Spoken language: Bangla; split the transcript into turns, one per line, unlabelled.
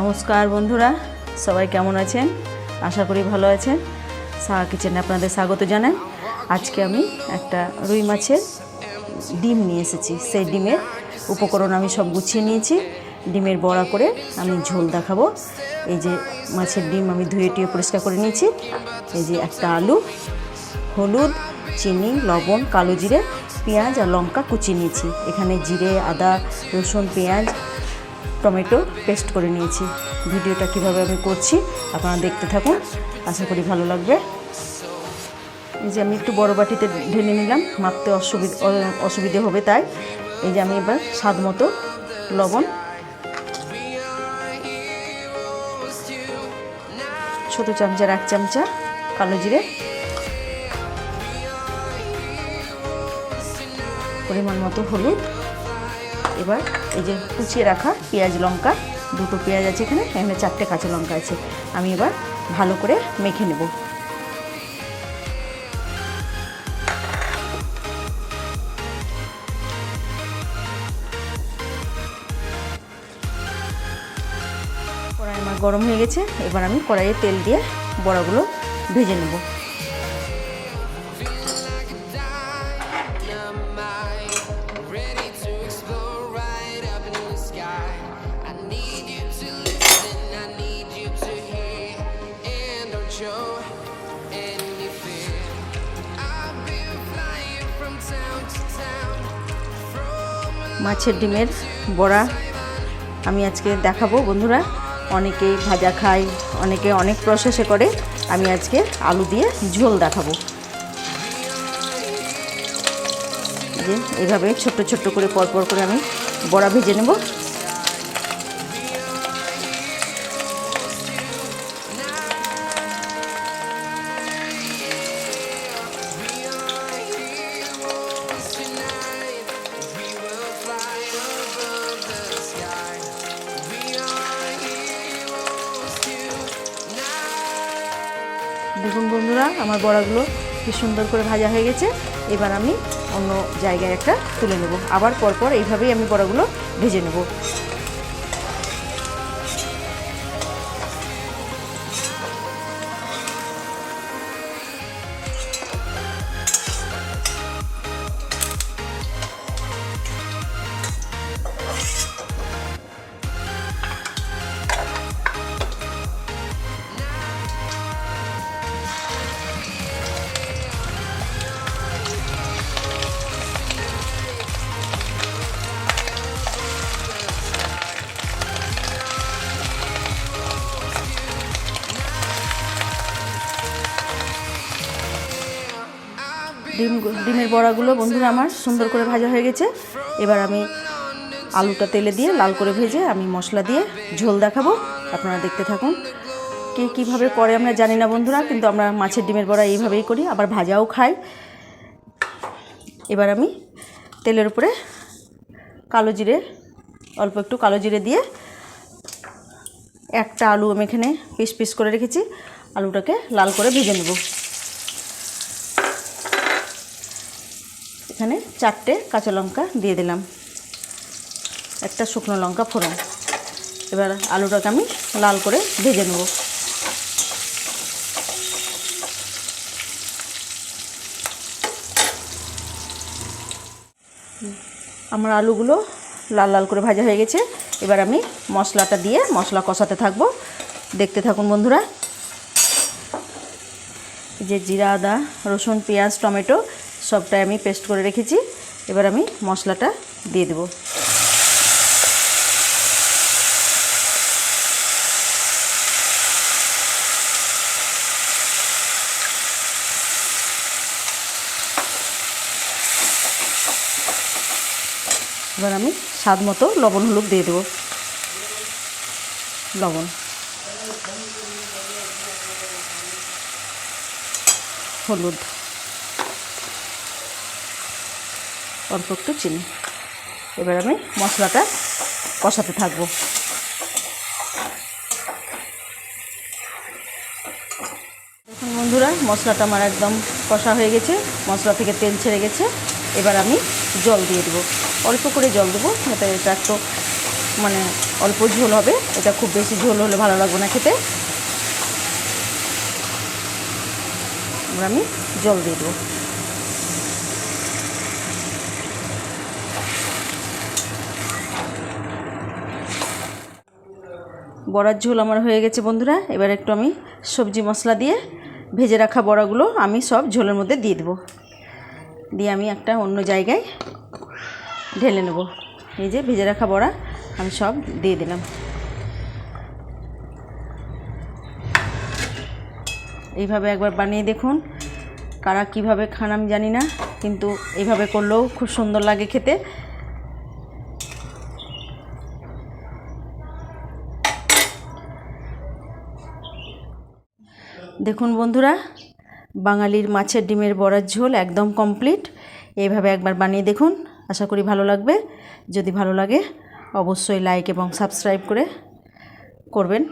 নমস্কার বন্ধুরা, সবাই কেমন আছেন? আশা করি ভালো আছেন। সাহা কিচেনে আপনাদের স্বাগত জানান আজকে আমি একটা রুই মাছের ডিম নিয়ে এসেছি। সেই ডিমের উপকরণ আমি সব গুছিয়ে নিয়েছি। ডিমের বড়া করে আমি ঝোল দেখাবো। এই যে মাছের ডিম আমি ধুয়ে টুয়ে পরিষ্কার করে নিয়েছি। এই যে একটা আলু, হলুদ, চিনি, লবণ, কালো জিরে, পেঁয়াজ আর লঙ্কা কুচিয়ে নিয়েছি। এখানে জিরে, আদা, রসুন, পেঁয়াজ টমেটো পেস্ট করে নিয়েছি। ভিডিওটা কীভাবে আমি করছি আপনারা দেখতে থাকুন। আশা করি ভালো লাগবে। এই যে আমি একটু বড় বাটিতে ঢেলে নিলাম, মাপতে অসুবিধা অসুবিধে হবে তাই। এই যে আমি এবার স্বাদ মতো লবণ। ছোট চামচার এক চামচা কালো জিরে। পরিমাণ মতো হলুদ। এবার এই যে কুচিয়ে রাখা পেঁয়াজ লঙ্কা, দুটো পেঁয়াজ আছে এখানে এখানে চারটে কাঁচা লঙ্কা আছে। আমি এবার ভালো করে মেখে নেব। কড়াই আমার গরম হয়ে গেছে, এবার আমি কড়াইয়ে তেল দিয়ে বড়াগুলো ভেজে নেব। মাছের ডিমের বড়া আমি আজকে দেখাবো। বন্ধুরা, অনেকেই ভাজা খায়, অনেকে অনেক প্রসেসে করে। আমি আজকে আলু দিয়ে ঝোল দেখাবো। যে, এভাবে ছোট্ট ছোট্ট করে পরপর করে আমি বড়া ভেজে নেব। দেখুন বন্ধুরা, আমার বড়াগুলো কি সুন্দর করে ভাজা হয়ে গেছে। এবার আমি অন্য জায়গায় একটা তুলে নেব। আবার পরপর এইভাবেই আমি বড়াগুলো ভেজে নেব। ডিম ডিমের বড়াগুলো বন্ধুরা আমার সুন্দর করে ভাজা হয়ে গেছে। এবার আমি আলুটা তেলে দিয়ে লাল করে ভেজে আমি মশলা দিয়ে ঝোল দেখাবো। আপনারা দেখতে থাকুন কে কীভাবে করে, আমরা জানি না বন্ধুরা, কিন্তু আমরা মাছের ডিমের বড়া এইভাবেই করি, আবার ভাজাও খাই। এবার আমি তেলের উপরে কালো জিরে, অল্প একটু কালো জিরে দিয়ে একটা আলু আমি এখানে পিস পিস করে রেখেছি। আলুটাকে লাল করে ভেজে নেব। এখানে চারটে কাঁচা লঙ্কা দিয়ে দিলাম। একটা শুকনো লঙ্কা ফোড়ন। এবার আলুটাকে আমি লাল করে ভেজে নেব। আমার আলুগুলো লাল লাল করে ভাজা হয়ে গেছে। এবার আমি মশলাটা দিয়ে মশলা কষাতে থাকব। দেখতে থাকুন বন্ধুরা। যে জিরা, আদা, রসুন, পেঁয়াজ, টমেটো সবটাই আমি পেস্ট করে রেখেছি। এবার আমি মশলাটা দিয়ে দেবো। এবার আমি স্বাদ মতো লবণ, হলুদ দিয়ে দেবো। লবণ। হলুদ। অল্প একটু চিনি। এবার আমি মশলাটা কষাতে থাকব। দেখুন বন্ধুরা, মশলাটা আমার একদম কষা হয়ে গেছে, মশলা থেকে তেল ছেড়ে গেছে। এবার আমি জল দিয়ে দেবো। অল্প করে জল দেবো, যাতে এটা একটু মানে অল্প ঝোল হবে। এটা খুব বেশি ঝোল হলে ভালো লাগবে না খেতে। এবার আমি জল দিয়ে দেবো। বড়ার ঝোল আমার হয়ে গেছে বন্ধুরা। এবার একটু আমি সবজি মশলা দিয়ে ভেজে রাখা বড়াগুলো আমি সব ঝোলের মধ্যে দিয়ে দেবো। দিয়ে আমি একটা অন্য জায়গায় ঢেলে নেব। এই যে ভেজে রাখা বড়া আমি সব দিয়ে দিলাম। এইভাবে একবার বানিয়ে দেখুন, কারা কীভাবে খান আমি জানি না, কিন্তু এইভাবে করলেও খুব সুন্দর লাগে খেতে। দেখুন বন্ধুরা, বাঙালির মাছের ডিমের বড়ার ঝোল একদম কমপ্লিট। এইভাবে একবার বানিয়ে দেখুন, আশা করি ভালো লাগবে। যদি ভালো লাগে, অবশ্যই লাইক এবং সাবস্ক্রাইব করে করবেন।